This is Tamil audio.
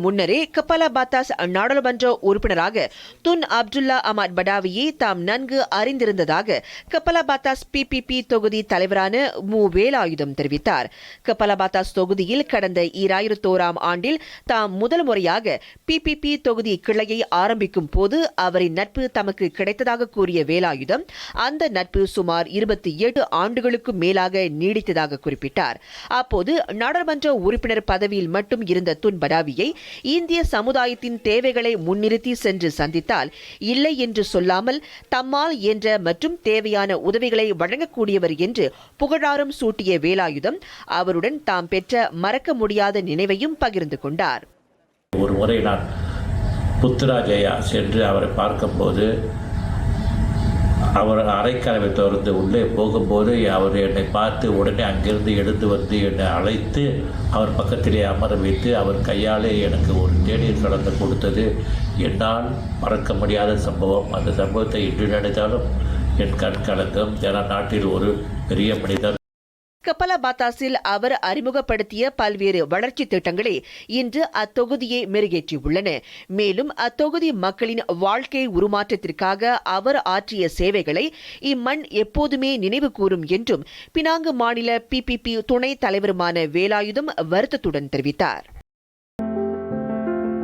முன்னரே கபாலா பாத்தாஸ் நாடாளுமன்ற உறுப்பினராக துன் அப்துல்லா அமாட் படாவியை தாம் நன்கு அறிந்திருந்ததாக கபாலா பாத்தாஸ் பிபிபி தொகுதி தலைவரான மு வேலாயுதம் தெரிவித்தார். கபாலா பாத்தாஸ் தொகுதியில் கடந்த ஈராயிரத்தோராம் ஆண்டில் தாம் முதல் முறையாக பிபிபி தொகுதி கிளையை ஆரம்பிக்கும் போது அவரின் நட்பு தமக்கு கிடைத்ததாக கூறிய வேலாயுதம் அந்த நட்பு சுமார் இருபத்தி ஏழு ஆண்டுகளுக்கும் மேலாக நீடித்ததாக குறிப்பிட்டார். அப்போது நாடாளுமன்ற உறுப்பினர் பதவியில் மட்டும் இருந்த துன் படாவியை இந்திய சமுதாயத்தின் தேவைகளை முன்னிறுத்தி சென்று சந்தித்தால் இல்லை என்று சொல்லாமல் தம்மால் என்ற மற்றும் தேவையான உதவிகளை வழங்கக்கூடியவர் என்று புகழாரம் சூட்டிய வேலாயுதம் அவருடன் தாம் பெற்ற மறக்க முடியாத நினைவையும் பகிர்ந்து கொண்டார். ஒரு முறை நான் புத்துராஜயா சென்று அவரை பார்க்கும்போது அவர் அரைக்கதவை திறந்து உள்ளே போகும்போது அவர் என்னை பார்த்து உடனே அங்கிருந்து எழுந்து வந்து என்னை அழைத்து அவர் பக்கத்திலே அமர வைத்து அவர் கையாலே எனக்கு ஒரு தேநீர் கலந்து கொடுத்தது. என்னால் மறக்க முடியாத சம்பவம். அந்த சம்பவத்தை இன்று நினைத்தாலும் என் கண் கலக்கம் ஜன நாட்டில் ஒரு பெரிய மனிதர் கபலாபாத்தாஸில் அவர் அறிமுகப்படுத்திய பல்வேறு வளர்ச்சி திட்டங்களே இன்று அத்தொகுதியை மெருகேற்றியுள்ளன. மேலும் அத்தொகுதி மக்களின் வாழ்க்கை உருமாற்றத்திற்காக அவர் ஆற்றிய சேவைகளை இம்மண் எப்போதுமே நினைவு கூறும் என்றும் பினாங்கு மாநில பிபிபி துணைத் தலைவருமான வேலாயுதம் வருத்தத்துடன் தெரிவித்தார்.